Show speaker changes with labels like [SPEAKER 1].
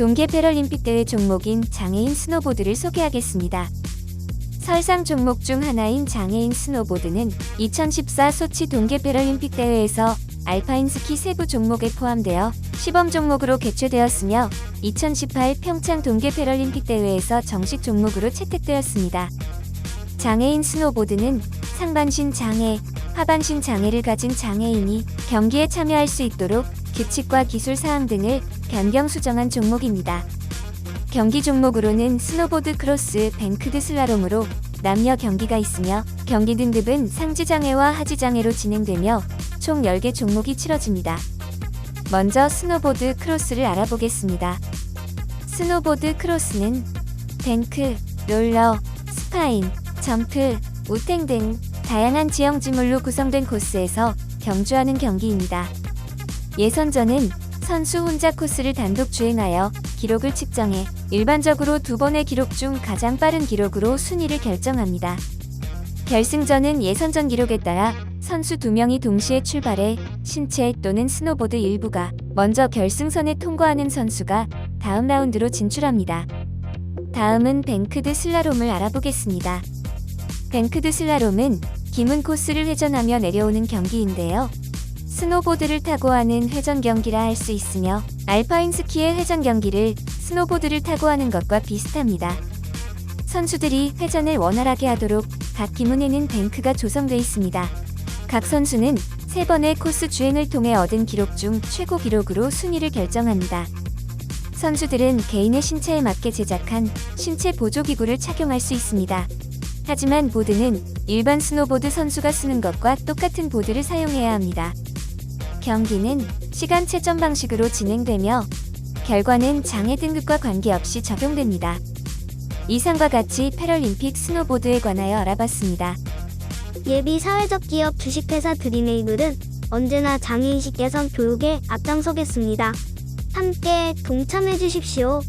[SPEAKER 1] 동계 패럴림픽 대회 종목인 장애인 스노보드를 소개하겠습니다. 설상 종목 중 하나인 장애인 스노보드는 2014 소치 동계 패럴림픽 대회에서 알파인 스키 세부 종목에 포함되어 시범 종목으로 개최되었으며 2018 평창 동계 패럴림픽 대회에서 정식 종목으로 채택되었습니다. 장애인 스노보드는 상반신 장애, 하반신 장애를 가진 장애인이 경기에 참여할 수 있도록 규칙과 기술 사항 등을 변경 수정한 종목입니다. 경기 종목으로는 스노보드 크로스, 뱅크드 슬라롬으로 남녀 경기가 있으며 경기 등급은 상지 장애와 하지 장애로 진행되며 총 10개 종목이 치러집니다. 먼저 스노보드 크로스를 알아보겠습니다. 스노보드 크로스는 뱅크, 롤러, 스파인, 점프, 우탱 등 다양한 지형 지물로 구성된 코스에서 경주하는 경기입니다. 예선전은 선수 혼자 코스를 단독 주행하여 기록을 측정해 일반적으로 두 번의 기록 중 가장 빠른 기록으로 순위를 결정합니다. 결승전은 예선전 기록에 따라 선수 두 명이 동시에 출발해 신체 또는 스노보드 일부가 먼저 결승선에 통과하는 선수가 다음 라운드로 진출합니다. 다음은 뱅크드 슬라롬을 알아보겠습니다. 뱅크드 슬라롬은 기문 코스를 회전하며 내려오는 경기인데요. 스노보드를 타고 하는 회전 경기라 할 수 있으며 알파인 스키의 회전 경기를 스노보드를 타고 하는 것과 비슷합니다. 선수들이 회전을 원활하게 하도록 각 기문에는 뱅크가 조성돼 있습니다. 각 선수는 세 번의 코스 주행을 통해 얻은 기록 중 최고 기록으로 순위를 결정합니다. 선수들은 개인의 신체에 맞게 제작한 신체 보조기구를 착용할 수 있습니다. 하지만 보드는 일반 스노보드 선수가 쓰는 것과 똑같은 보드를 사용해야 합니다. 경기는 시간 채점 방식으로 진행되며 결과는 장애 등급과 관계없이 적용됩니다. 이상과 같이 패럴림픽 스노보드에 관하여 알아봤습니다.
[SPEAKER 2] 예비 사회적 기업 주식회사 드림에이블은 언제나 장애인식 개선 교육에 앞장서겠습니다. 함께 동참해 주십시오.